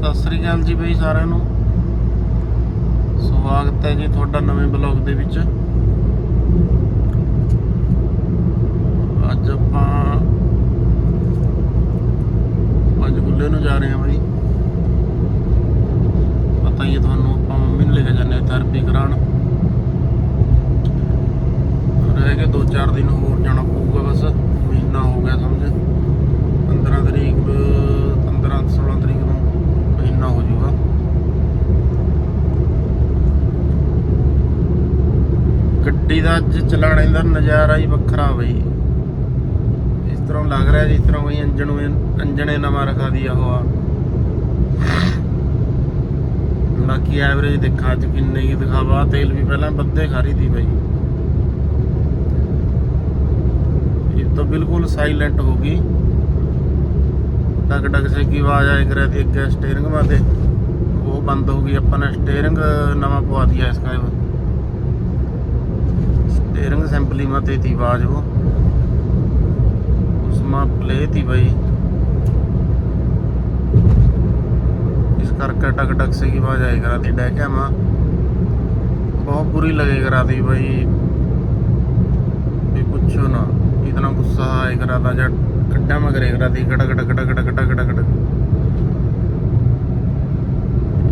ਸਤਿ ਸ੍ਰੀ ਅਕਾਲ ਜੀ ਬਈ ਸਾਰਿਆਂ ਨੂੰ। ਸਵਾਗਤ ਹੈ ਜੀ ਤੁਹਾਡਾ ਨਵੇਂ ਬਲੌਗ ਦੇ ਵਿੱਚ। ਅੱਜ ਆਪਾਂ ਪੰਜਗੁੱਲੇ ਨੂੰ ਜਾ ਰਹੇ ਹਾਂ ਬਈ। ਪਤਾ ਹੀ ਹੈ ਤੁਹਾਨੂੰ, ਆਪਾਂ ਮੰਮੀ ਨੂੰ ਲੈ ਕੇ ਜਾਂਦੇ ਹਾਂ ਥੈਰੇਪੀ ਕਰਾਉਣ। ਰਹਿ ਗਏ 2-4 ਦਿਨ, ਹੋਰ ਜਾਣਾ ਪਊਗਾ ਬਸ। ਮਹੀਨਾ ਹੋ ਗਿਆ ਸਮਝ। 15 ਤਰੀਕ 15 16 ਤਰੀਕ ਨਾ ਹੋ ਜਾਊਗਾ? ਗੱਡੀ ਦਾ ਅੱਜ ਚਲਾਣੇ ਦਾ ਨਜ਼ਾਰਾ ਹੀ ਵੱਖਰਾ ਬਈ। ਇਸ ਤਰ੍ਹਾਂ ਲੱਗ ਰਿਹਾ ਜਿਸ ਤਰ੍ਹਾਂ ਕੋਈ ਅੰਜਣ ਅੰਜਣੇ ਨਵਾਂ ਰਖਾ ਦਿਆ ਹੋਆ। ਬਾਕੀ ਐਵਰੇਜ ਦੇਖਾ, ਅੱਜ ਕਿੰਨੇ ਕੀ ਦਿਖਾਵਾ। ਤੇਲ ਵੀ ਪਹਿਲਾਂ ਬੱਦੇ ਖਾਰੀ ਦੀ ਬਈ। ਇਹ ਤਾਂ ਬਿਲਕੁਲ ਸਾਇਲੈਂਟ ਹੋ ਗਈ। टक से की आवाज आए कर थी अगे स्टेयरिंग में थे वो बंद हो गई अपन ने स्टेयरिंग नवा पवा दिया इसका स्टेयरिंग सैंपली में ते थी आवाज वो उसमें प्ले थी भाई इस करके टक टक से की आवाज आई करा थी डैके में बहुत बुरी लगे करा थी भाई भी पूछो ना इतना गुस्सा आए करा था जब డ్యామ్ ఎగరేగరా గడ గడ గడ గడ గడ గడ గడ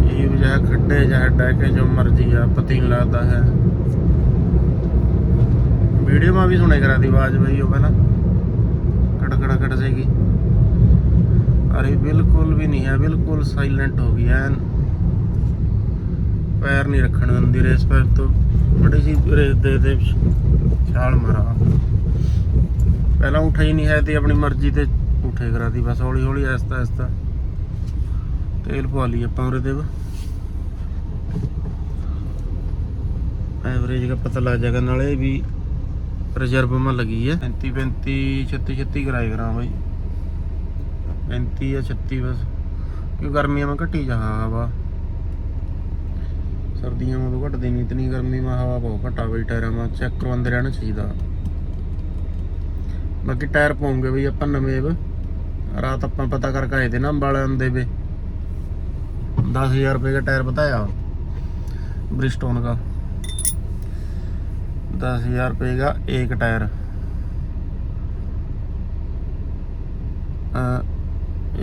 जीव चाहे खड्डे चाहे डैके जो मर्जी है पता नहीं लगता है वीडियो में भी सुने करा दी आवाज भाई वो पहला कट कट कट जाएगी अरे बिल्कुल भी नहीं है बिल्कुल साइलेंट हो गया है पैर नहीं रखने दी रेस पर तो बड़ी सी रेस दे दे छाल मारा ਪਹਿਲਾਂ ਉਠਾ ਹੀ ਨਹੀਂ ਹੈ ਤੇ ਆਪਣੀ ਮਰਜ਼ੀ ਤੇ ਉੱਠੇ ਕਰਾਦੀ ਬਸ ਹੌਲੀ ਹੌਲੀ ਆਸਤਾ ਆਸਤਾ ਤੇਲ ਪਵਾ ਲਈ ਆਪਾਂ ਉਹਦੇ ਤੇ। ਐਵਰੇਜ ਦਾ ਪਤਾ ਲੱਗ ਜਾਏਗਾ, ਨਾਲੇ ਵੀ ਰਿਜ਼ਰਵ ਮਾ ਲੱਗੀ ਹੈ। 35 35 36 36 ਕਰਾਏ ਕਰਾਂ ਬਾਈ। 35 ਜਾਂ 36 ਬਸ। ਕਿਉਂ ਗਰਮੀਆਂ ਮੈਂ ਘਟੀ ਜਾ ਹਵਾ? ਸਰਦੀਆਂ ਮਾ ਤੋਂ ਘਟਦੀ ਨਹੀਂ ਇਤਨੀ ਗਰਮੀ ਮਾ ਹਵਾ ਬਹੁਤ ਘਟਾ ਬਈ, ਟਾਇਰਾਂ ਮਾ ਚੈੱਕ ਕਰਵਾਉਂਦੇ ਰਹਿਣਾ ਚਾਹੀਦਾ। ਬਾਕੀ ਟਾਇਰ ਪਾਉਂਗੇ ਬਈ ਆਪਾਂ ਨਵੇਂ ਬ ਰਾਤ ਆਪਾਂ ਪਤਾ ਕਰਕੇ ਆਏ ਤੇ ਨਾ ਅੰਬਾਲਿਆਂ ਦੇ ਵੇ 10000 रुपए का टायर बताया ब्रिस्टोन का दस हजार रुपये का एक टायर अ,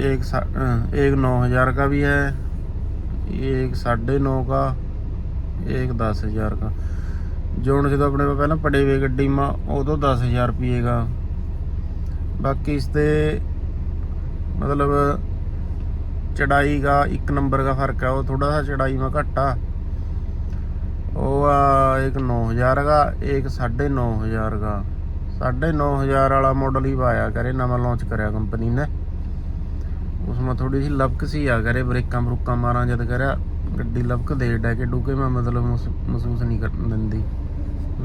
एक सा- अ, एक नौ हजार का भी है एक साढ़े नौ का एक दस हजार का जो ਹੁਣ ਜਦੋਂ ਆਪਣੇ ਕੋਲ ਪਹਿਲਾਂ ਪੜੇ ਵੇ ਗੱਡੀ ਮਾ ਉਦੋਂ 10000 ਰੁਪਏ ਦਾ ਬਾਕੀ ਇਸ ਤੇ ਮਤਲਬ ਚੜਾਈ ਦਾ ਇੱਕ ਨੰਬਰ ਦਾ ਫ਼ਰਕ ਆ, ਉਹ ਥੋੜਾ ਸਾ ਚੜਾਈ ਮਾ ਘਟਾ ਉਹ ਆ ਇੱਕ 9000 ਦਾ, ਇੱਕ 9500 ਦਾ। 9500 ਵਾਲਾ ਮਾਡਲ ਹੀ ਆਇਆ ਕਰੇ, ਨਵਾਂ ਲਾਂਚ ਕਰਿਆ ਕੰਪਨੀ ਨੇ। ਉਸ ਮਾ ਥੋੜੀ ਜਿਹੀ ਲਬਕ ਸੀ ਆ ਕਰੇ, ਬ੍ਰੇਕਾਂ ਬਰੂਕਾਂ ਮਾਰਾਂ ਜਦ ਕਰਿਆ। ਗੱਡੀ ਲਬਕ ਦੇ ਡੈ ਕੇ ਡੂਕੇ, ਮੈਂ ਮਤਲਬ ਮਹਿਸੂਸ ਨਹੀਂ ਕਰ ਦਿੰਦੀ।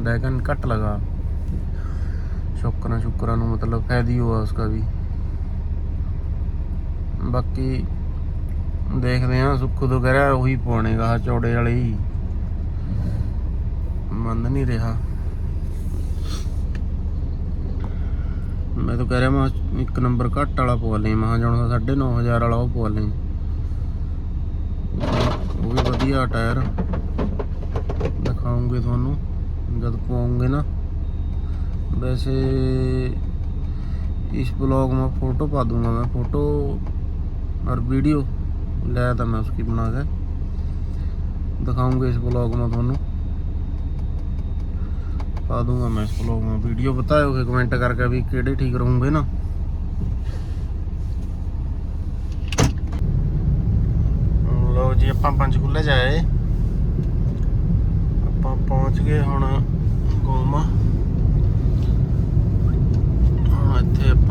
ਡੈਕਨ ਘੱਟ ਲਗਾ। शुक्र शुक्र मतलब फायदा हुआ उसका भी ਬਾਕੀ ਦੇਖਦੇ ਆ ਸੁੱਖੂ ਤੋਂ ਕਹਿ ਰਿਹਾ ਉਹੀ ਪਾਉਣੇ ਗਾ ਚੌੜੇ ਵਾਲੇ ਹੀ ਮੰਨ ਨਹੀਂ ਰਿਹਾ ਮੈਂ ਤਾਂ ਕਹਿ ਰਿਹਾ ਮੈਂ ਇੱਕ ਨੰਬਰ ਘੱਟ ਵਾਲਾ ਪਵਾ ਲਈ ਮੈਂ ਜਣ 9500 ਵਾਲਾ ਉਹ ਪਵਾ ਲਈ ਉਹ ਵੀ ਵਧੀਆ ਟਾਇਰ ਦਿਖਾਉਂਗੇ ਤੁਹਾਨੂੰ ਜਦ ਪਵਾਉਂਗੇ ਨਾ वैसे इस ब्लॉग में फ़ोटो पा दूंगा मैं फ़ोटो और वीडियो लाया था मैं उसकी बना के दिखाऊंगा इस ब्लॉग में थानू पा दूंगा मैं इस ब्लॉग में वीडियो बताओ कि कमेंट करके भी केड़े ठीक रहूंगे ना ਲੋ ਜੀ ਆਪਾਂ ਪੰਚਕੂਲੇ ਜਾਏ ਆਪਾਂ ਪਹੁੰਚ ਗਏ ਹੁਣ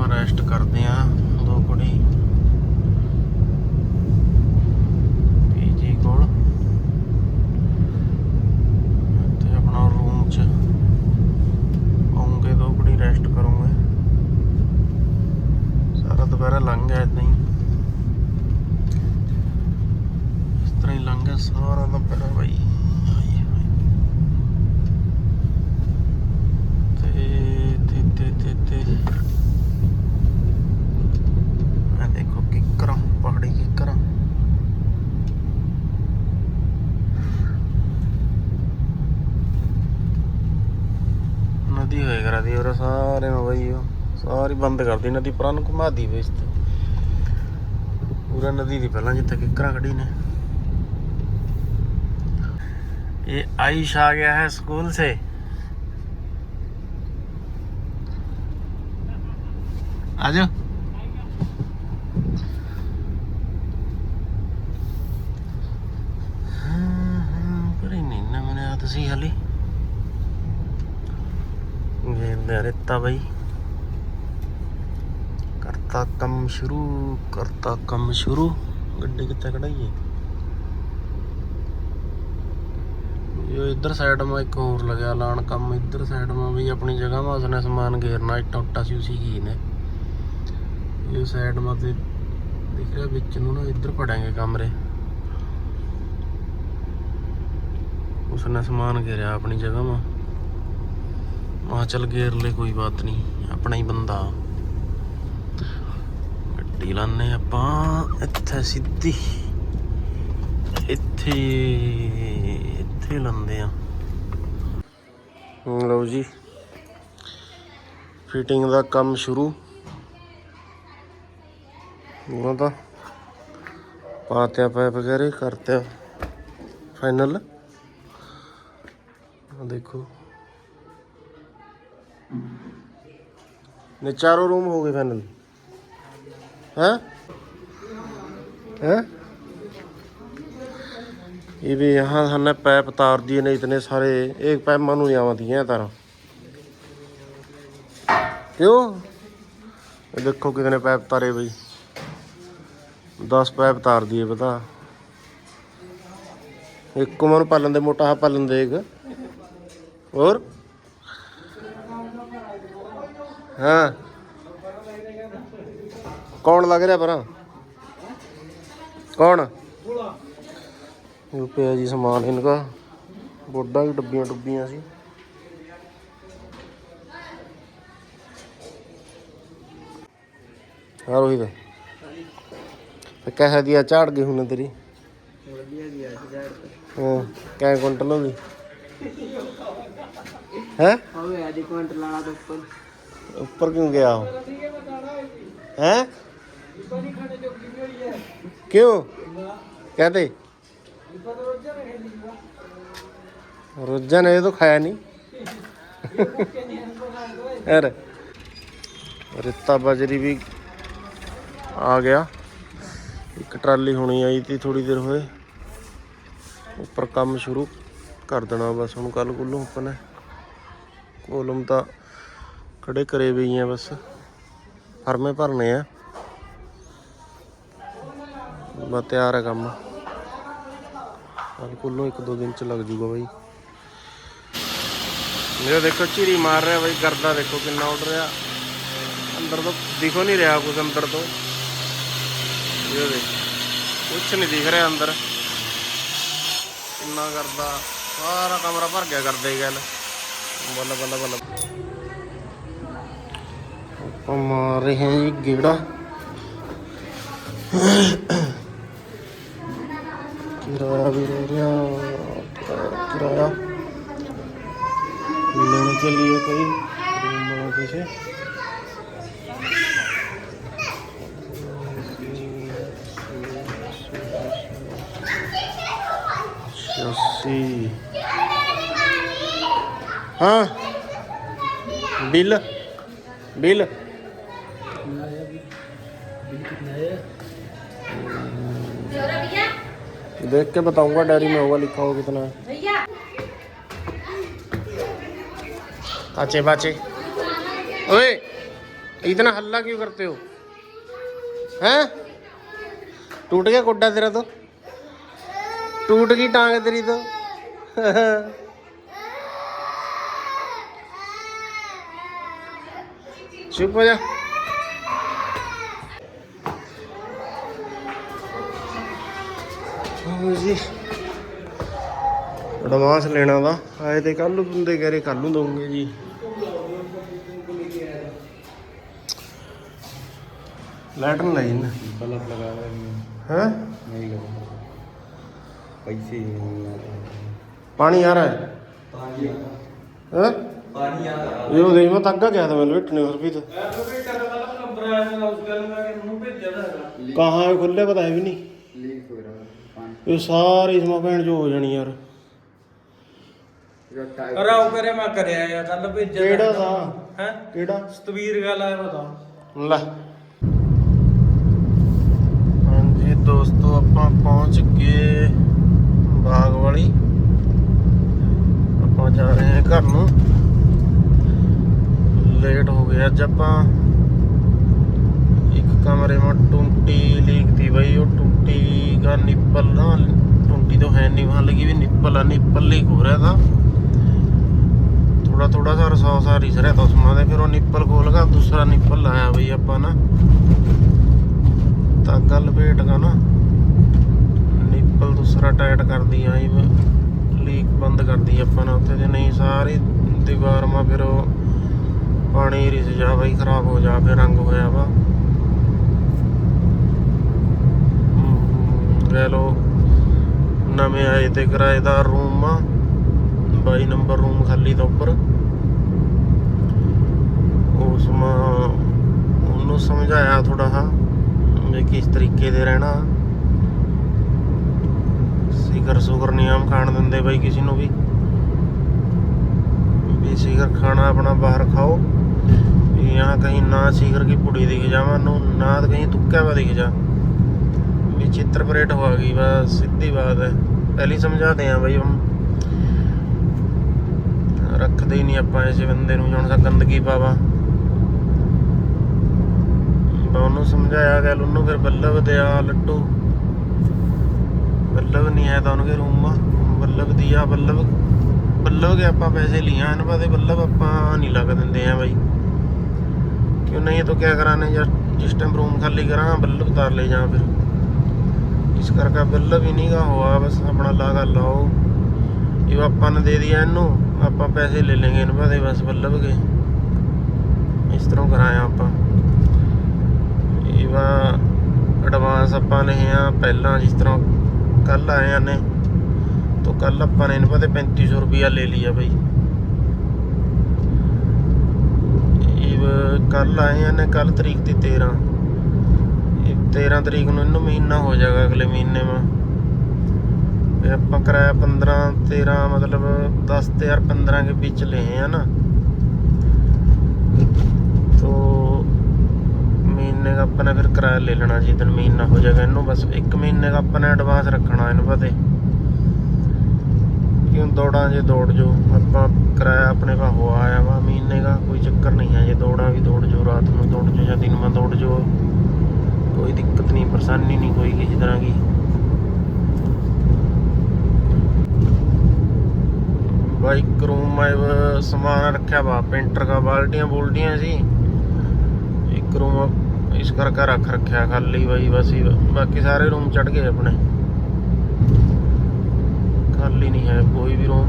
ਰੈਸਟ ਕਰਦੇ ਆਂ ਦੋ ਕੁੜੀ ਪੀਜੀ ਕੋਲ ਇੱਥੇ ਆਪਣਾ ਰੂਮ ਚ ਆਉਂਗੇ ਦੋ ਕੁੜੀ ਰੈਸਟ ਕਰੂੰਗੇ ਸਾਰਾ ਦੁਪਹਿਰਾ ਲੰਘ ਗਿਆ ਇਦਾਂ ਹੀ ਇਸ ਤਰ੍ਹਾਂ ਹੀ ਲੰਘ ਗਿਆ ਸਾਰਾ ਦੁਪਹਿਰਾ ਬਾਈ ਹਾਏ ਹਾਏ। ਤੇ ਤੇ ਤੇ ਤੇ ਤੇ ਆ ਦੇਖੋ ਕਿੱਕਰਾਂ ਪਹਾੜੀ ਕਿੱਕਰਾਂ ਫਿਰ ਸਾਰੇ ਨੂੰ ਬਈ ਉਹ ਸਾਰੀ ਬੰਦ ਕਰਦੀ ਨਦੀ ਪਰਾਂ ਨੂੰ ਘੁਮਾਦੀ ਵੇ ਇਸ ਤੇ ਪੂਰਾ ਨਦੀ ਦੀ ਪਹਿਲਾਂ ਜਿੱਥੇ ਕਿਕਰਾਂ ਖੜੀ ਨੇ ये आयुष आ गया है स्कूल से आ जाओ ਪਰ ਇਹ ਨਹੀਂ ਨਾ ਮਨੇ ਆ ਤੁਸੀਂ ਹਾਲੀ ਗੇਂਦੇ ਰੇਤਾ ਬਈ ਕਰਤਾ ਕੰਮ ਸ਼ੁਰੂ, ਕਰਤਾ ਕੰਮ ਸ਼ੁਰੂ। ਗੱਡੀ ਕਿੱਥੇ ਕਢਾਈਏ? ਇਹ ਇੱਧਰ ਸਾਈਡ ਮਾ ਇੱਕ ਹੋਰ ਲੱਗਿਆ ਲਾਣ ਕੰਮ, ਇੱਧਰ ਸਾਈਡ ਮਾ ਵੀ ਆਪਣੀ ਜਗ੍ਹਾ ਮਾ ਉਸਨੇ ਸਮਾਨ ਘੇਰਨਾ ਇੱਟਾਂ ਉੱਟਾਂ ਸੀ, ਉਸੀ ਕੀ ਨੇ। ਇਹ ਸਾਈਡ ਮਾ ਤੇ ਦਿਖ ਰਿਹਾ ਵਿੱਚ ਨੂੰ ਨਾ ਇੱਧਰ ਪੜਾਂਗੇ ਕਮਰੇ। ਉਸਨੇ ਸਮਾਨ ਘੇਰਿਆ ਆਪਣੀ ਜਗ੍ਹਾ ਮਾ। ਮਾ ਚਲ ਘੇਰ ਲੈ, ਕੋਈ ਬਾਤ ਨਹੀਂ, ਆਪਣਾ ਹੀ ਬੰਦਾ। ਗੱਡੀ ਲਾਣੇ ਆਪਾਂ। ਇੱਥੇ ਸਿੱਧੀ। ਇੱਥੇ ਇੱਥੇ ਲੰਦੇ ਆ ਲਓ ਜੀ। ਫਿਟਿੰਗ ਦਾ ਕੰਮ ਸ਼ੁਰੂ। ਉਹਨਾਂ ਦਾ ਪਾਤਿਆ ਪਾਇਪ ਵਗੈਰੇ ਕਰਤੇ ਫਾਈਨਲ। ਦੇਖੋ। ਨੇ ਚਾਰੋਂ ਰੂਮ ਹੋ ਗਏ ਫਾਈਨਲ। हैं हैं ये भी यहाँ हमने पैप तार दिए ने इतने सारे एक पैप मानू नहीं आती हैं तारा क्यों ये देखो कितने पैप तारे भाई दस पैप तार दिए पता एक को मन पालन दे मोटा हा पालन दे एक और हाँ ਕੌਣ ਲੱਗ ਰਿਹਾ ਪਰ? ਕੌਣ? ਰੁਪਿਆ ਜੀ ਸਮਾਨ ਇਨਕਾ ਬੋਡਾ ਵੀ ਡੱਬੀਆਂ ਡੁੱਬੀਆਂ ਸੀ। ਹਾਂ ਰੋਹਿਤ। ਤੇ ਕਹਿ ਦਿਆ ਝਾੜ ਗਈ ਹੁਣ ਤੇਰੀ। ਵਧੀਆ ਦੀ ਆ ਝਾੜ ਹਾਂ ਕੈ ਕੁਇੰਟਲ ਹੋ ਹੈ? ਹੋਵੇ ਆ ਦੀ ਕੁਇੰਟਲ ਵਾਲਾ ਉੱਪਰ। ਉੱਪਰ ਕਿਉਂ ਗਿਆ ਹੈ? ਕਿਉਂ? ਕਹਤੇ ਰੋਜ਼ਾਂ ਨੇ ਇਹ ਤਾਂ ਖਾਇਆ ਨਹੀਂ। ਯਾਰ ਰਿੱਤਾ ਬਜਰੀ ਵੀ ਆ ਗਿਆ। ਇੱਕ ਟਰਾਲੀ ਹੋਣੀ ਆਈ ਤੀ ਥੋੜੀ ਦੇਰ ਹੋਏ। ਉੱਪਰ ਕੰਮ ਸ਼ੁਰੂ ਕਰ ਦੇਣਾ ਬਸ ਹੁਣ ਕੱਲ ਕੁੱਲੋਂ ਆਪਾਂ ਨੇ। ਕੋਲਮ ਤਾਂ ਖੜੇ ਕਰੇ ਵੀ ਆ ਬਸ। ਫਰਮੇ ਭਰਨੇ ਆ। ਬਸ ਤਿਆਰ ਹੈ ਕੰਮ। ਕੱਲ ਇੱਕ ਦੋ ਦਿਨ ਚ ਲੱਗ ਜੂਗਾ ਬਾਈ। ਮੇਰਾ ਦੇਖੋ ਚੀਰੀ ਮਾਰ ਰਿਹਾ ਬਾਈ ਕਰਦਾ ਦੇਖੋ ਕਿੰਨਾ ਉੱਡ ਰਿਹਾ। ਅੰਦਰ ਤੋਂ ਦਿਖੋ ਨਹੀਂ ਰਿਹਾ ਕੁਝ ਅੰਦਰ ਤੋਂ। ਇਹ ਦੇਖ, ਕੁਛ ਨਹੀਂ ਦਿਖ ਰਿਹਾ ਅੰਦਰ। ਕਿੰਨਾ ਕਰਦਾ ਸਾਰਾ ਕਮਰਾ ਭਰ ਗਿਆ ਕਰਦੇ ਹੀ ਗੱਲ। ਬੱਲਾ ਬੱਲਾ ਬੱਲਾ। ਆਪਾਂ ਮਾਰ ਰਹੇ ਹਾਂ ਜੀ ਗੇੜਾ। ਕਿਰਾਇਆ ਵੀ ਰਹਿ ਗਿਆ ਕਿਰਾਇਆ ਲੈਣੇ ਚੱਲੀਏ ਕੋਈ ਰੂਮ ਕਿਸੇ ਛਿਆਸੀ ਹਾਂ। ਬਿੱਲ बिल देख के बताऊँगा डायरी में होगा लिखा होगा कितना। है काचे बाचे। ओए इतना हल्ला क्यों करते हो? हैं? टूट गया कोड्डा तेरा तो। टूट गई टांग तेरी तो। चुप हो जा। ਲਓ ਜੀ। ਐਡਵਾਂਸ ਲੈਣਾ ਵਾ। ਆਏ ਤੇ ਕੱਲ ਨੂੰ ਬੰਦੇ ਕਹਰੇ ਕੱਲ ਨੂੰ ਦਵਾਂਗੇ ਜੀ। ਲੈਟਰ ਲਈ ਨਾ। ਬਲਬ ਲਗਾ ਰਹੇ ਹੈ? ਨਹੀਂ ਲਗਾ ਪੈਸੇ ਪਾਣੀ ਆ ਰਿਹਾ ਹੈ? ਪਾਣੀ ਆ ਹੈ? ਪਾਣੀ ਆ ਰਿਹਾ। ਇਹ ਦੇਖ ਮੈਂ ਤੱਕਾ ਗਿਆ ਤਾਂ ਮੈਨੂੰ ਵਿਟਨੇ ਰੁਪਏ ਤੇ। ਤਾਂ ਕਹਾਂ ਖੁੱਲੇ ਪਤਾ ਹੈ ਵੀ ਨਹੀਂ। ਇਹ ਸਾਰੇ ਇਸਮਾ ਭੈਣ ਜੋ ਹੋ ਜਾਣੀ ਯਾਰ। ਕਰਾਓ ਕਰੇ ਮੈਂ ਕਰਿਆ ਯਾਰ ਕੱਲ ਭੇਜਿਆ ਕਿਹੜਾ ਦਾ ਹੈ? ਕਿਹੜਾ? ਸਤਵੀਰ ਗੱਲ ਆਇਆ ਬਤਾ। ਲੈ। ਹਾਂਜੀ ਦੋਸਤੋ ਆਪਾਂ ਪਹੁੰਚ ਗਏ ਬਾਗ ਵਾਲੀ ਆਪਾਂ ਜਾ ਰਹੇ ਹਾਂ ਘਰ ਨੂੰ। ਲੇਟ ਹੋ ਗਏ ਅੱਜ ਆਪਾਂ ਇੱਕ ਕਮਰੇ ਮਾ ਟੁੰਟੀ ਲੀਕ ਤੀ ਬਈ ਉਹ ਟੁੰਟੀ ਦਾ ਨਿੱਪਲ ਨਾ ਟੁੰਟੀ ਤੋਂ ਹੈ ਨਹੀਂ ਵਹਾਂ ਲਗੀ ਵੀ ਨਿੱਪਲ ਆ ਨਿੱਪਲ ਲੀਕ ਹੋ ਰਿਹਾ था थोड़ा थोड़ा सा रसौ सा रिस रहा था उसमें ਤੇ ਫਿਰ ਉਹ ਨਿੱਪਲ ਖੋਲ ਕੇ ਦੂਸਰਾ ਨਿੱਪਲ ਲਾਇਆ ਬਈ ਆਪਾਂ ਨਾ ਤਾਂ ਗੱਲ ਭੇਟਗਾ ਨਾ ਨਿੱਪਲ ਦੂਸਰਾ ਟਾਈਟ ਕਰਦੀ ਆਈ ਲੀਕ ਬੰਦ ਕਰਦੀ ਆਪਾਂ ਨਾ ਉੱਥੇ ਤੇ ਨਹੀਂ ਸਾਰੀ ਦੀਵਾਰ ਮਾ ਫਿਰ ਉਹ ਪਾਣੀ ਰਿਸ ਜਾ ਬਈ ਖਰਾਬ ਹੋ ਜਾ ਫਿਰ ਰੰਗ ਹੋਇਆ ਵਾ ਹਮ, ਲੈ ਲੋ ਨਵੇਂ ਆਏ ਤੇ ਕਿਰਾਏਦਾਰ ਰੂਮ ਆ 22 ਨੰਬਰ ਰੂਮ ਖਾਲੀ ਤਾਂ ਉੱਪਰ ਉਸ ਮਾ ਉਹਨੂੰ ਸਮਝਾਇਆ ਥੋੜਾ ਹਾਂ ਵੀ ਕਿਸ ਤਰੀਕੇ ਦੇ ਰਹਿਣਾ ਸਿਗਰ ਸੁਗਰ ਨਿਯਮ ਖਾਣ ਦਿੰਦੇ ਬਾਈ ਕਿਸੇ ਨੂੰ ਵੀ ਵੀ ਸਿਗਰ ਖਾਣਾ ਆਪਣਾ ਬਾਹਰ ਖਾਓ ਵੀ यहाँ कहीं ना सिगर की पुड़ी दिख जावा नो ना तो कहीं तुक्का हुआ दिख जा भी चित्रपरेट हो गई बस सीधी बात है पहले ही समझाते हैं भाई हम ਰੱਖਦੇ ਹੀ ਨਹੀਂ ਆਪਾਂ ਐਸੇ ਬੰਦੇ ਨੂੰ ਹੁਣ ਸਾ ਗੰਦਗੀ ਪਾਵਾ ਬਾ ਉਹਨੂੰ ਸਮਝਾਇਆ ਗਿਆ ਉਹਨੂੰ ਫਿਰ ਬੱਲਬ ਦਿਆ ਲੱਟੂ ਬੱਲਬ ਨਹੀਂ ਆਇਆ ਤਾਂ ਉਹਨੂੰ ਰੂਮ ਬੱਲਬ ਦਿਆ ਬੱਲਬ ਬੱਲਬ ਕੇ ਆਪਾਂ ਪੈਸੇ ਲਿਆ ਇਹਨਾਂ ਬਾਦੇ ਬੱਲਬ ਆਪਾਂ ਨਹੀਂ ਲੱਗ ਦਿੰਦੇ ਆ ਬਾਈ क्यों नहीं तो क्या कराने जब जिस टाइम रूम खाली करा बल्लभ उतार ले जा फिर ਇਸ ਕਰਕੇ ਬਿੱਲ ਵੀ ਨਹੀਂਗਾ ਹੋਆ, ਬਸ ਆਪਣਾ ਲਾਗਾ ਲਾਓ। ਇਹ ਆਪਾਂ ਨੇ ਦੇ ਦਿਆ ਇਹਨੂੰ, ਆਪਾਂ ਪੈਸੇ ਲੈ ਲੇਗੇ ਇਹਨਾਂ ਦੇ ਬਸ ਬੱਲਬ ਕੇ ਇਸ ਤਰ੍ਹਾਂ ਕਰਾਇਆ ਆਪਾਂ। ਇਹ ਵਾ ਐਡਵਾਂਸ ਆਪਾਂ ਨੇ ਆ, ਪਹਿਲਾਂ ਜਿਸ ਤਰ੍ਹਾਂ ਕੱਲ ਆਏ ਨੇ, ਤੋਂ ਕੱਲ ਆਪਾਂ ਨੇ ਇਹਨਾਂ ਦੇ 3500 ਰੁਪਇਆ ਲੈ ਲਿਆ ਬਈ। ਇਹ ਕੱਲ ਆਏ ਨੇ, ਕੱਲ ਤਰੀਕ ਦੀ 13 ਤਰੀਕ ਨੂੰ, ਇਹਨੂੰ ਮਹੀਨਾ ਹੋ ਜਾਏਗਾ ਅਗਲੇ ਮਹੀਨੇ ਮਾ ਇਹ ਆਪਾਂ ਕਰਾਇਆ 15 13 ਮਤਲਬ ਦਸ ਤੇ 15 ਕੇ ਵਿੱਚ ਲਏ ਹੈ ਨਾ। ਤੋ ਮਹੀਨੇ ਦਾ ਆਪਾਂ ਫਿਰ ਕਿਰਾਇਆ ਲੈ ਲੈਣਾ ਜੀ ਦਿਨ ਮਹੀਨਾ ਹੋ ਜਾਏਗਾ ਇਹਨੂੰ, ਬਸ ਇੱਕ ਮਹੀਨੇ ਦਾ ਆਪਾਂ ਨੇ ਐਡਵਾਂਸ ਰੱਖਣਾ ਇਹਨੂੰ ਪਤੇ ਕਿਉਂ ਦੌੜਾਂ ਜੇ ਦੌੜ ਜੋ, ਆਪਾਂ ਕਿਰਾਇਆ ਆਪਣੇ ਪਾ ਹੋ ਆਇਆ ਵਾ ਮਹੀਨੇ ਦਾ, ਕੋਈ ਚੱਕਰ ਨਹੀਂ ਹੈ, ਜੇ ਦੌੜਾਂ ਵੀ ਦੌੜ ਜੋ, ਰਾਤ ਨੂੰ ਦੌੜ ਜੋ ਜਾਂ ਦਿਨ ਮਾ ਦੌੜ ਜੋ। कोई दिक्कत नहीं परेशानी नहीं कोई किसी तरह की बाइक रूम में वो सामान रखा हुआ पेंटर का बाल्टियां बुल्टियां सी एक रूम इस करके रख रखा खाली भाई बस ही बाकी सारे रूम चढ़ गए अपने खाली नहीं है कोई भी रूम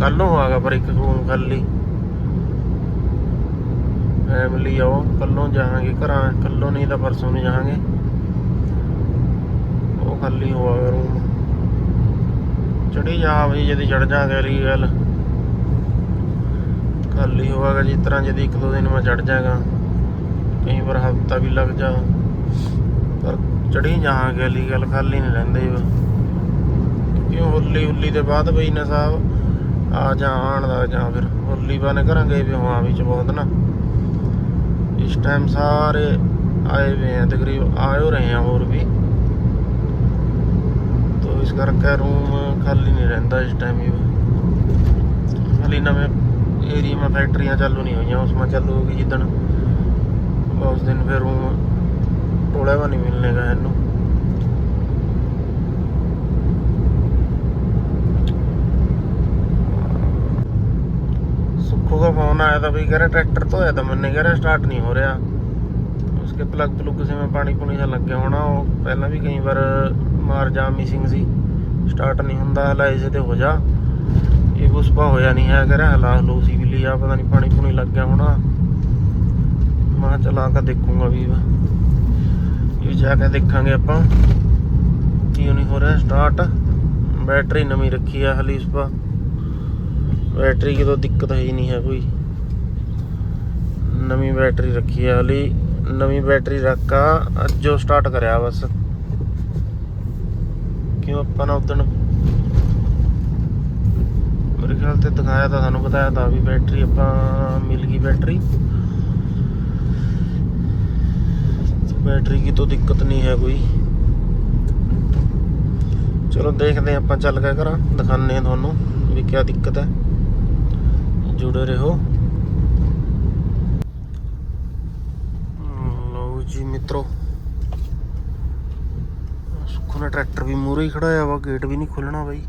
कल होगा पर एक रूम खाली ਫੈਮਿਲੀ ਆਓ ਕੱਲੋਂ ਜਾਵਾਂਗੇ ਘਰਾਂ ਕੱਲੋਂ ਨਹੀਂ ਤਾਂ ਪਰਸੋਂ ਨੂੰ ਜਾਵਾਂਗੇ। ਉਹ ਖਾਲੀ ਹੋਆ ਰੂਮ ਚੜੀ ਜਾ ਬਈ ਜਦੀ ਚੜ ਜਾਾਂਗੇ ਰੀ ਗੱਲ। ਖਾਲੀ ਹੋਵਾਗਾ, ਜਿਸ ਤਰ੍ਹਾਂ ਜਦੀ ਇੱਕ ਦੋ ਦਿਨ ਮੈਂ ਚੜ ਜਾਗਾ। ਕਈ ਵਾਰ ਹਫਤਾ ਵੀ ਲੱਗ ਜਾ। ਪਰ ਚੜੀ ਜਾਾਂਗੇ ਅਲੀ ਗੱਲ, ਖਾਲੀ ਨਹੀਂ ਰਹਿੰਦੇ ਕਿਉਂ ਹੋਲੀ ਹੁੱਲੀ ਦੇ ਬਾਅਦ ਬਈ ਨਾ ਸਾਹਿਬ ਆ ਜਾ ਜਾਣ ਦਾ ਜਾਂ ਫਿਰ। ਹੋਲੀ ਬਾਨੇ ਕਰਾਂਗੇ ਵੀ ਹਾਂ, ਵਿੱਚ ਬਹੁਤ ਨਾ। ਇਸ ਟਾਈਮ ਸਾਰੇ ਆਏ ਵੇ ਆ ਤਕਰੀਬ ਆਇਓ ਰਹੇ ਆ ਹੋਰ ਵੀ तो इस करके रूम खाली नहीं रहता इस टाइम ही खाली नवे एरिया में फैक्ट्रियाँ चालू नहीं हुई उसमें चालू होगी जिदन उस दिन फिर रूम टोड़ा हुआ नहीं मिलने का इनू सुखू का फोन आया था भाई कह रहा ट्रैक्टर तो आया था मैंने कह रहा स्टार्ट नहीं हो रहा उसके प्लग प्लुग से में पानी पुनी सा लग गया होना वो पहला भी कई बार ਮਾਰ ਜਾ ਮਿਸਿੰਗ ਸੀ ਸਟਾਰਟ ਨਹੀਂ ਹੁੰਦਾ ਹਲਾਏ ਸੇ ਤੇ ਹੋ ਜਾ ਇਹ ਪੁਸ਼ਪਾ ਹੋਇਆ ਨਹੀਂ ਹੈ ਕਰਿਆ ਹਲਾ ਹਲੂ ਸੀ ਵੀ ਲਿਆ ਪਤਾ ਨਹੀਂ ਪਾਣੀ ਪੂਣੀ ਲੱਗ ਗਿਆ ਹੋਣਾ ਮੈਂ ਚਲਾ ਕੇ ਦੇਖੂੰਗਾ ਵੀ ਇਹ ਜਾ ਕੇ ਦੇਖਾਂਗੇ ਆਪਾਂ ਕਿਉਂ ਨਹੀਂ ਹੋ ਰਿਹਾ ਸਟਾਰਟ बैटरी नवी रखी है हली इस पर ਬੈਟਰੀ ਕਿਤੋਂ ਦਿੱਕਤ ਹੈ ਨਹੀਂ ਹੈ ਕੋਈ। ਨਵੀਂ ਬੈਟਰੀ ਰੱਖੀ ਹੈ ਹਲੀ ਨਵੀਂ ਬੈਟਰੀ ਰੱਖਾ ਅੱਜੋ ਸਟਾਰਟ ਕਰਿਆ ਬਸ। ਕਿਉਂ ਆਪਾਂ ਨਾ ਉਦੋਂ ਮੇਰੇ ਖਿਆਲ ਤੇ ਦਿਖਾਇਆ ਤਾਂ ਤੁਹਾਨੂੰ ਬਤਾਇਆ ਤਾਂ ਵੀ ਬੈਟਰੀ, ਆਪਾਂ ਮਿਲ ਗਈ ਬੈਟਰੀ। ਬੈਟਰੀ ਕੀ ਤੋਂ ਦਿੱਕਤ ਨਹੀਂ ਹੈ ਕੋਈ। ਚਲੋ ਦੇਖਦੇ ਆਪਾਂ ਚੱਲ ਕੇ ਘਰਾਂ ਦਿਖਾਣੇ ਤੁਹਾਨੂੰ ਵੀ ਕੀ ਦਿੱਕਤ ਹੈ। ਜੁੜੇ ਰਹੋ ਲਓ ਜੀ ਮਿੱਤਰੋ। ਸੁਖੋ ਟਰੈਕਟਰ ਵੀ ਮੂਰੇ ਹੀ ਖੜਾਇਆ ਵਾ, ਗੇਟ ਵੀ ਨਹੀਂ ਖੁੱਲਣਾ ਬਾਈ।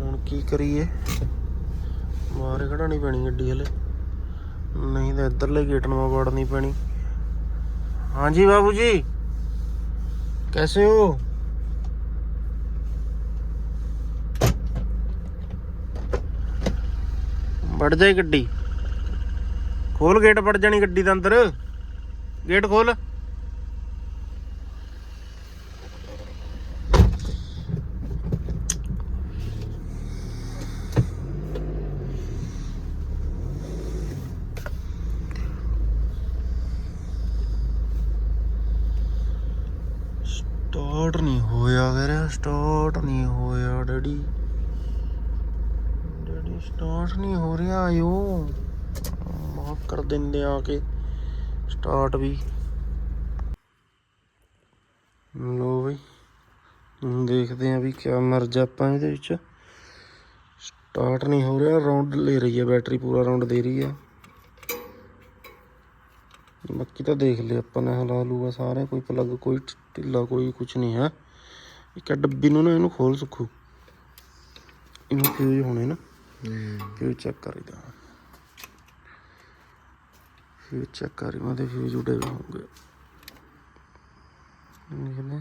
ਹੁਣ ਕੀ ਕਰੀਏ? ਬਾਹਰ ਖੜਾਣੀ ਪੈਣੀ ਗੱਡੀ ਹਲੇ। ਨਹੀਂ ਤਾਂ ਇੱਧਰਲੇ ਗੇਟ ਨੂੰ ਵੜਨੀ ਪੈਣੀ। ਹਾਂਜੀ ਬਾਬੂ ਜੀ। ਕੈਸੇ ਹੋ? ਵੜ ਜਾਏ ਗੱਡੀ। ਖੋਲ ਗੇਟ ਵੜ ਜਾਣੀ ਗੱਡੀ ਦੇ ਅੰਦਰ। ਗੇਟ ਖੋਲ ਸਟਾਰਟ ਨਹੀਂ ਹੋਇਆ ਵੀਰੇ ਸਟਾਰਟ ਨਹੀਂ ਹੋਇਆ ਡੈਡੀ ਡੈਡੀ ਸਟਾਰਟ ਨਹੀਂ ਹੋ ਰਿਹਾ ਆਇਓ ਮਾਫ ਕਰ ਦਿੰਦੇ ਆ ਕੇ ਸਟਾਰਟ ਵੀ। ਲੋ ਹੁਣ ਦੇਖਦੇ ਆ ਵੀ ਕਿਆ ਮਰਜ ਆਪਾਂ ਇਹਦੇ ਵਿੱਚ। ਸਟਾਰਟ ਨਹੀਂ ਹੋ ਰਿਹਾ ਰਾਉਂਡ ਲੈ ਰਹੀ ਹੈ ਬੈਟਰੀ ਪੂਰਾ ਰਾਉਂਡ ਦੇ ਰਹੀ ਹੈ ਬਾਕੀ ਤਾਂ ਦੇਖ ਲਿਆ ਆਪਾਂ ਨੇ ਹਲਾ ਲੂਗਾ ਸਾਰੇ ਕੋਈ ਪਲੱਗ ਕੋਈ ਢਿੱਲਾ ਕੋਈ ਕੁਝ ਨਹੀਂ ਹੈ ਇੱਕ ਡੱਬੀ ਨੂੰ ਨਾ ਇਹਨੂੰ ਖੋਲ ਸੁੱਖੂ। ਇਹਨੂੰ ਫਿਊਜ਼ ਹੋਣੇ ਨਾ ਫਿਊਜ਼ ਚੈੱਕ ਕਰੀਦਾ। ਫਿਊਜ਼ ਚੈੱਕ ਕਰੀ ਮੈਂ ਤੇ ਫਿਊਜ਼ ਉਡੇ ਹੋਏ ਹੋਣਗੇ। ਨਿਕਲੇ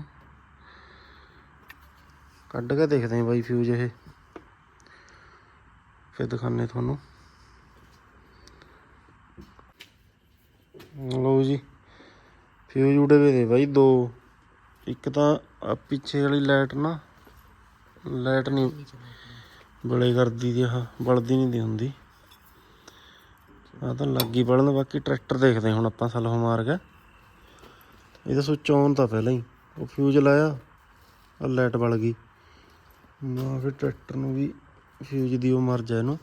ਕੱਢ ਕੇ ਦੇਖਦੇ ਹਾਂ ਬਾਈ ਫਿਊਜ਼ ਇਹ। ਫਿਰ ਦਿਖਾਣੇ ਤੁਹਾਨੂੰ। ਲਓ ਜੀ ਫਿਊਜ਼ ਉਡੇ ਵੇ ਦੇ ਬਾਈ ਦੋ। ਇੱਕ ਤਾਂ ਆਹ ਪਿੱਛੇ ਵਾਲੀ ਲਾਈਟ ਨਾ ਲਾਈਟ ਨਹੀਂ ਬਲੇ ਕਰਦੀ ਦੀ ਆਹ, ਬਲਦੀ ਨਹੀਂ ਦੀ ਹੁੰਦੀ। ਆ ਤਾਂ ਲੱਗੀ ਬਲਣ ਬਾਕੀ ਟਰੈਕਟਰ ਦੇਖਦੇ ਹੁਣ ਆਪਾਂ ਸਲਫ ਮਾਰ ਕੇ। ਇਹਦਾ ਸੁੱਚ ਆਨ ਤਾਂ ਪਹਿਲਾਂ ਹੀ, ਉਹ ਫਿਊਜ਼ ਲਾਇਆ ਆ ਲਾਈਟ ਬਲ ਗਈ। ਨਾ ਫਿਰ ਟਰੈਕਟਰ ਨੂੰ ਵੀ ਫਿਊਜ਼ ਦੀ ਉਹ ਮਰ ਜਾ ਇਹਨੂੰ।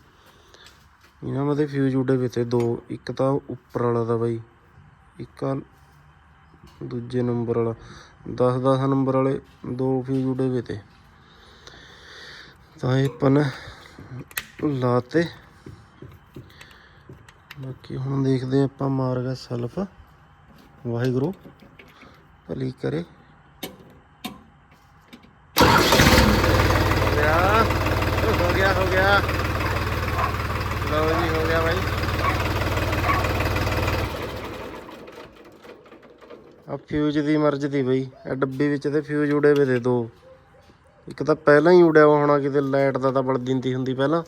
ਇਹਨਾਂ ਮਦੇ ਫਿਊਜ਼ ਉਡੇ ਵੇ ਤੇ ਦੋ, ਇੱਕ ਤਾਂ ਉੱਪਰ ਵਾਲਾ ਦਾ ਬਾਈ, ਇੱਕ ਆ ਦੂਜੇ ਨੰਬਰ ਵਾਲਾ 10 10 ਨੰਬਰ ਵਾਲੇ ਦੋ ਫਿਊਜ਼ ਉਡੇ ਵੇ ਤੇ ਤਾਂ ਇਹ ਪਨ ਲਾਤੇ। ਬਾਕੀ ਹੁਣ ਦੇਖਦੇ ਆਪਾਂ ਮਾਰ ਗਿਆ ਸਲਫ। ਵਾਹਿਗੁਰੂ ਭਲੀ ਕਰੇ। ਹੋ ਗਿਆ। ਹੋ ਗਿਆ ਹੋ ਗਿਆ। ਲਓ ਜੀ ਹੋ ਗਿਆ ਭਾਈ ਆ ਫਿਊਜ਼ ਦੀ ਮਰਜ਼ ਦੀ ਬਈ। ਇਹ ਡੱਬੇ ਵਿੱਚ ਤੇ ਫਿਊਜ਼ ਉੜੇ ਵੇ ਦੇ ਦੋ। ਇੱਕ ਤਾਂ ਪਹਿਲਾਂ ਹੀ ਉੜਿਆ ਹੋਣਾ ਕਿਤੇ ਲਾਈਟ ਦਾ ਤਾਂ ਬਲ ਦਿੰਦੀ ਹੁੰਦੀ ਪਹਿਲਾਂ।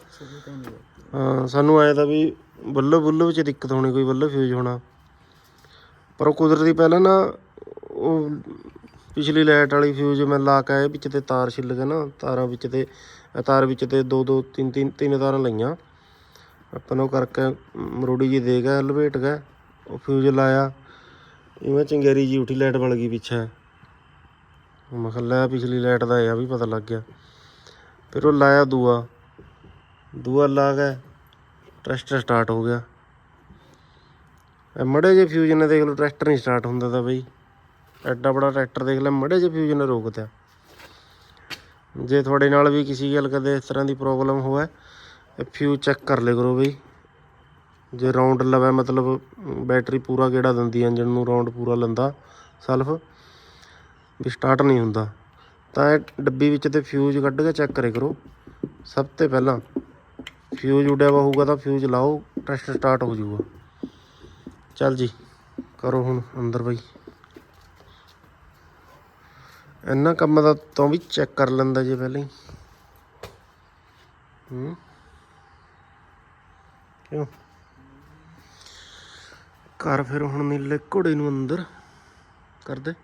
ਹਾਂ ਸਾਨੂੰ ਆਇਆ ਤਾਂ ਵੀ ਬੱਲਬ ਬੱਲੋ ਵਿੱਚ ਦਿੱਕਤ ਹੋਣੀ, ਕੋਈ ਬੱਲੋ ਫਿਊਜ਼ ਹੋਣਾ। ਪਰ ਉਹ ਕੁਦਰਤੀ ਪਹਿਲਾਂ ਨਾ, ਉਹ ਪਿਛਲੀ ਲਾਈਟ ਵਾਲੀ ਫਿਊਜ਼ ਮੈਂ ਲਾ ਕੇ ਆਇਆ ਵਿੱਚ ਤੇ ਤਾਰ ਛਿੱਲ ਕੇ ਨਾ, ਤਾਰਾਂ ਵਿੱਚ ਤੇ ਤਾਰ ਵਿੱਚ ਤੇ ਦੋ ਦੋ, ਤਿੰਨ ਤਿੰਨ ਤਿੰਨ ਤਾਰਾਂ ਲਈਆਂ। ਆਪਾਂ ਨੂੰ ਕਰਕੇ ਮਰੋੜੀ ਜੀ ਦੇ ਗਿਆ ਲਪੇਟ ਗਿਆ ਉਹ ਫਿਊਜ਼ ਲਾਇਆ। ਇਵੇਂ ਚੰਗੇਰੀ ਜੀ ਉਠੀ ਲਾਈਟ ਬਲ ਗਈ ਪਿੱਛੇ। ਮੈਂ ਕਿਹਾ, ਲੈ ਪਿਛਲੀ ਲਾਈਟ ਦਾ ਇਹ ਆ ਵੀ ਪਤਾ ਲੱਗ ਗਿਆ। ਫਿਰ ਉਹ ਲਾਇਆ ਦੂਆ। ਦੂਆ ਲਾ ਕੇ ਟਰੈਕਟਰ ਸਟਾਰਟ ਹੋ ਗਿਆ। ਇਹ ਮੜੇ ਜੇ ਫਿਊਜ਼ ਨੇ ਦੇਖ ਲਓ ਟਰੈਕਟਰ ਨਹੀਂ ਸਟਾਰਟ ਹੁੰਦਾ ਤਾਂ ਬਈ। ਐਡਾ ਬੜਾ ਟਰੈਕਟਰ ਦੇਖ ਲੈ, ਮੜੇ ਜੇ ਫਿਊਜ਼ ਨੇ ਰੋਕ ਦਿਆ ਜੇ ਤੁਹਾਡੇ ਨਾਲ ਵੀ ਕਿਸੇ ਗੱਲ ਕਦੇ ਇਸ ਤਰ੍ਹਾਂ ਦੀ ਪ੍ਰੋਬਲਮ ਹੋਵੇ, ਇਹ ਫਿਊਜ਼ ਚੈੱਕ ਕਰ ਲਿਆ ਕਰੋ ਬਈ। ਜੇ ਰਾਉਂਡ ਲਵੇ, ਮਤਲਬ ਬੈਟਰੀ ਪੂਰਾ ਕਿਹੜਾ ਦਿੰਦੀ ਇੰਜਨ ਨੂੰ ਰਾਉਂਡ ਪੂਰਾ ਲੰਦਾ ਸੈਲਫ ਵੀ ਸਟਾਰਟ ਨਹੀਂ ਹੁੰਦਾ। ਤਾਂ ਇਹ ਡੱਬੀ ਵਿੱਚ ਤੇ ਫਿਊਜ਼ ਕੱਢ ਕੇ ਚੈੱਕ ਕਰੇ ਕਰੋ। ਸਭ ਤੋਂ ਪਹਿਲਾਂ ਫਿਊਜ਼ ਉੱਡਿਆ ਵਾ ਹੋਊਗਾ ਤਾਂ ਫਿਊਜ਼ ਲਾਓ ਟੈਸਟ ਸਟਾਰਟ ਹੋ ਜਾਊਗਾ। ਚੱਲ ਜੀ, ਕਰੋ ਹੁਣ ਅੰਦਰ ਬਈ। ਇੰਨਾ ਕੰਮ ਦਾ ਤੋਂ ਵੀ ਚੈੱਕ ਕਰ ਲੈਂਦਾ ਜੇ ਪਹਿਲਾਂ ਹੀ। ਹੂੰ। ਕਿਉਂ? ਕਰ ਫਿਰ ਹੁਣ ਨੀਲੇ ਘੋੜੇ ਨੂੰ ਅੰਦਰ। ਕਰ ਦੇ।